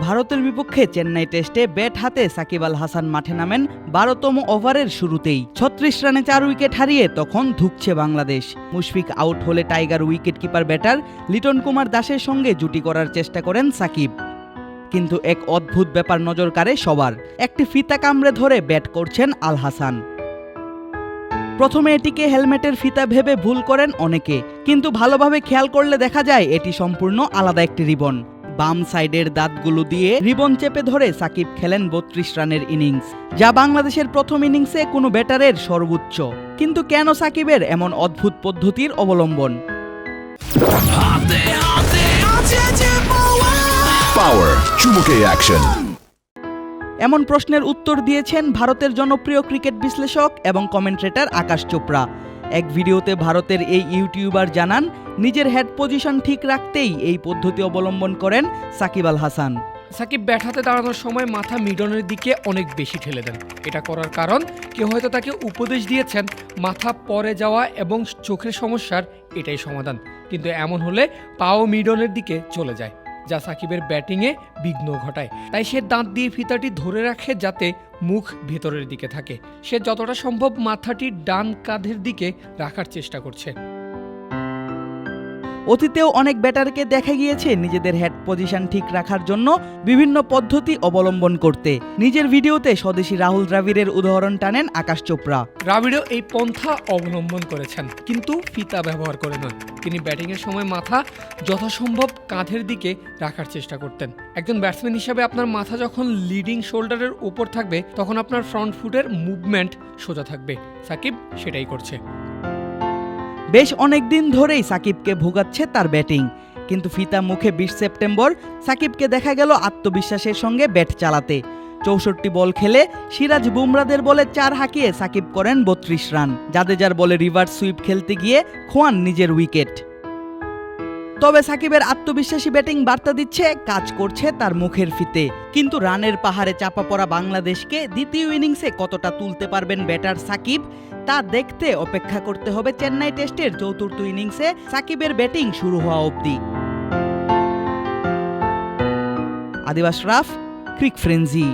ভারতের বিপক্ষে চেন্নাই টেস্টে ব্যাট হাতে সাকিব আল হাসান মাঠে নামেন বারোতম ওভারের শুরুতেই। ছত্রিশ রানে চার উইকেট হারিয়ে তখন ধুকছে বাংলাদেশ। মুশফিক আউট হলে tiger wicket keeper batter Liton Kumar দাসের সঙ্গে জুটি করার চেষ্টা করেন সাকিব। কিন্তু এক অদ্ভুত ব্যাপার নজর কাড়ে সবার। একটি ফিতা কামড়ে ধরে ব্যাট করছেন আল হাসান। প্রথমে এটিকে হেলমেটের ফিতা ভেবে ভুল করেন অনেকে কিন্তু ভালোভাবে খেয়াল করলে দেখা যায় এটি সম্পূর্ণ আলাদা একটি রিবন বাম সাইডের দাঁতগুলো দিয়ে রিবন চেপে ধরে সাকিব খেলেন বত্রিশ রানের ইনিংস যা বাংলাদেশের প্রথম ইনিংসে কোনো ব্যাটারের সর্বোচ্চ কিন্তু কেন সাকিবের এমন অদ্ভুত পদ্ধতির অবলম্বন Power চুমুকে অ্যাকশন এমন প্রশ্নের উত্তর দিয়েছেন ভারতের জনপ্রিয় ক্রিকেট বিশ্লেষক এবং কমেন্ট্রেটার আকাশ চোপড়া। এক ভিডিওতে ভারতের এই ইউটিউবার জানান, নিজের হেড পজিশন ঠিক রাখতেই এই পদ্ধতি অবলম্বন করেন সাকিব আল হাসান। সাকিব ব্যাট হাতে দাঁড়ানোর সময় মাথা মিডনের দিকে অনেক বেশি ঠেলে দেন। এটা করার কারণ, কেউ হয়তো তাকে উপদেশ দিয়েছেন, মাথা পরে যাওয়া এবং চোখের সমস্যার এটাই সমাধান। কিন্তু এমন হলে পাও মিডনের দিকে চলে যায়। যা সাকিবের ব্যাটিংয়ে বিঘ্ন ঘটায়। তাই সে দাঁত দিয়ে ফিতাটি ধরে রাখে যাতে মুখ ভেতরের দিকে থাকে। সে যতটা সম্ভব মাথাটি ডান কাঁধের দিকে রাখার চেষ্টা করছে। অতীতেও অনেক ব্যাটারকে দেখা গিয়েছে নিজেদের হেড পজিশন ঠিক রাখার জন্য বিভিন্ন পদ্ধতি অবলম্বন করতে। নিজের ভিডিওতে স্বদেশী রাহুল দ্রাবিড়ের উদাহরণ টানেন আকাশ চোপড়া। দ্রাবিড়ও এই পন্থা অবলম্বন করেছেন, কিন্তু ফিতা ব্যবহার করে নয়। তিনি ব্যাটিংয়ের সময় মাথা যথাসম্ভব কাঁধের দিকে রাখার চেষ্টা করতেন। একজন ব্যাটসম্যান হিসাবে আপনার মাথা যখন লিডিং শোল্ডারের উপর থাকবে, তখন আপনার ফ্রন্ট ফুটের মুভমেন্ট সোজা থাকবে। সাকিব সেটাই করছে। বেশ অনেক দিন ধরেই সাকিবকে ভোগাচ্ছে তার ব্যাটিং। কিন্তু ফিতা মুখে বিশ সেপ্টেম্বর সাকিবকে দেখা গেল আত্মবিশ্বাসের সঙ্গে ব্যাট চালাতে। চৌষট্টি বল খেলে সিরাজ বুমরাদের বলে চার হাঁকিয়ে সাকিব করেন বত্রিশ রান। জাদেজার বলে রিভার্স সুইপ খেলতে গিয়ে খোয়ান নিজের উইকেট। তবে সাকিবের আত্মবিশ্বাসী ব্যাটিং বার্তা দিচ্ছে, কাজ করছে তার মুখের ফিতে। কিন্তু রানের পাহাড়ে চাপা পড়া বাংলাদেশকে দ্বিতীয় ইনিংসে কতটা তুলতে পারবেন ব্যাটার সাকিব তা দেখতে অপেক্ষা করতে হবে চেন্নাই টেস্টের চতুর্থ ইনিংসে সাকিবের ব্যাটিং শুরু হওয়া অবধি। আদিবাস রাফ, ক্রিক ফ্রেঞ্জি